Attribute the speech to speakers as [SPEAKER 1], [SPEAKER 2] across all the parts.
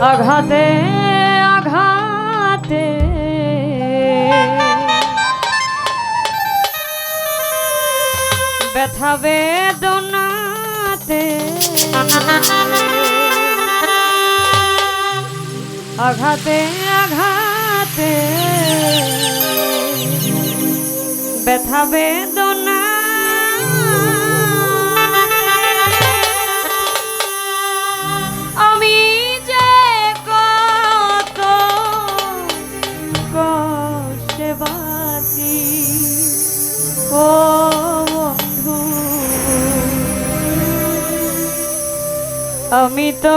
[SPEAKER 1] আঘাতে আঘাতে। ব্যথা বেদনাতে। আঘাতে আঘাতে। ব্যথা বেদ আমি তো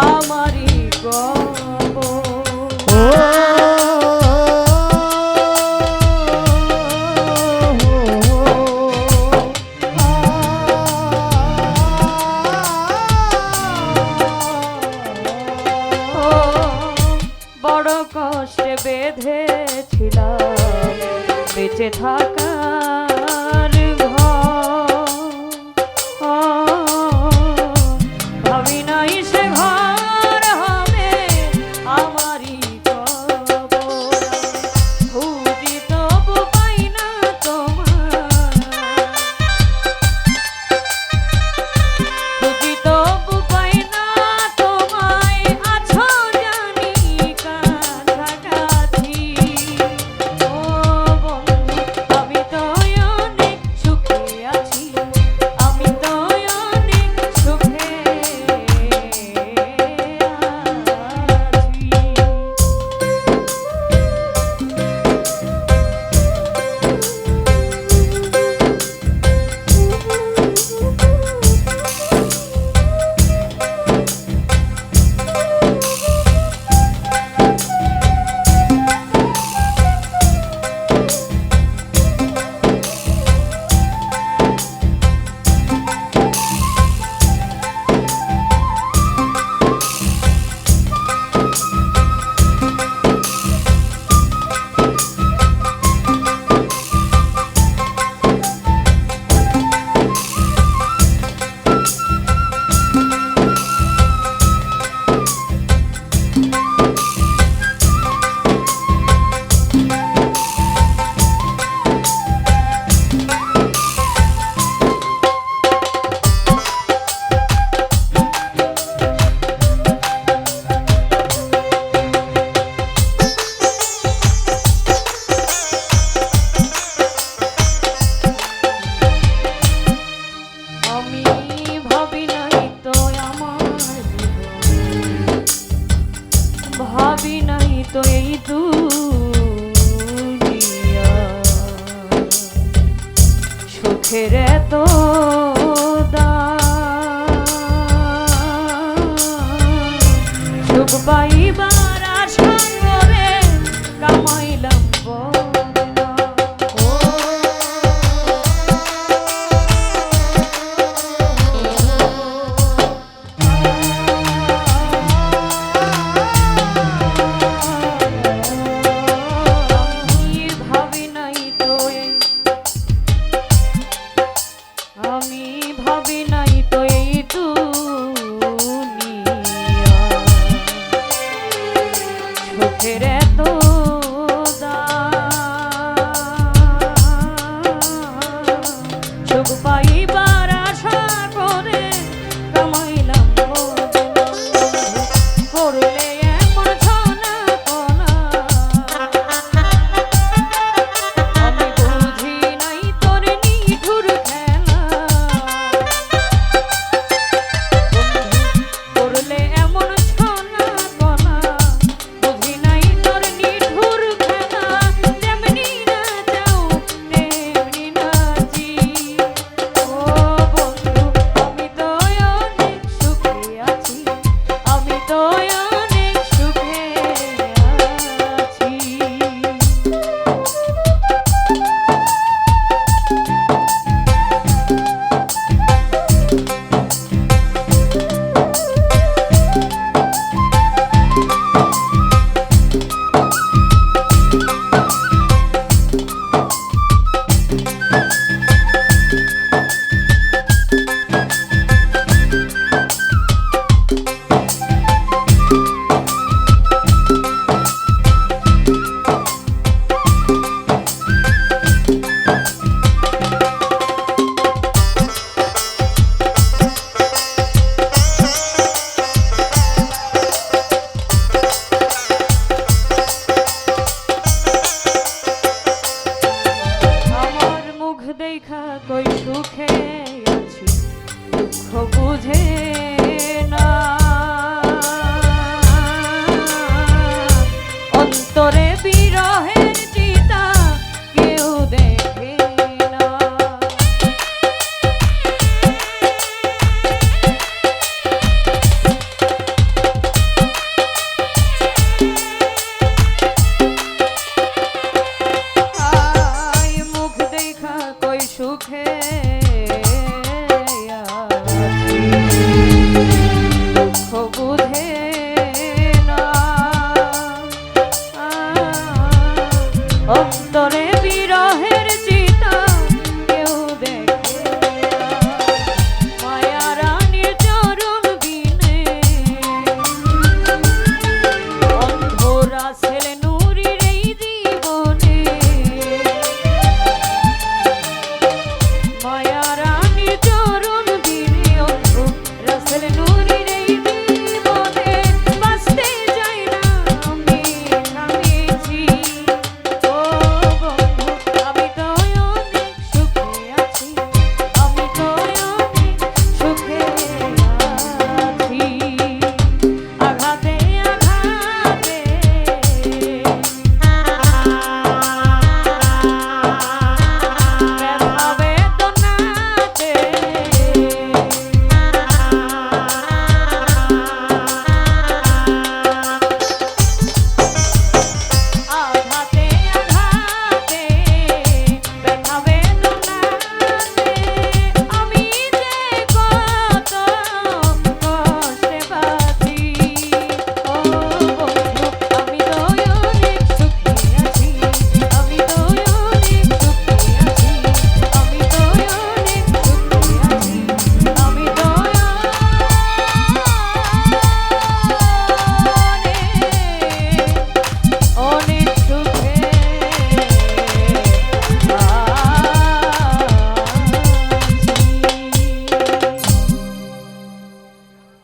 [SPEAKER 1] আমারই গব বড় কষ্টে বেঁধেছিলাম বেঁচে থাকা তো এই দুনিয়া। সুখের তো সুখ পাইবার আশা করে কামাইলাম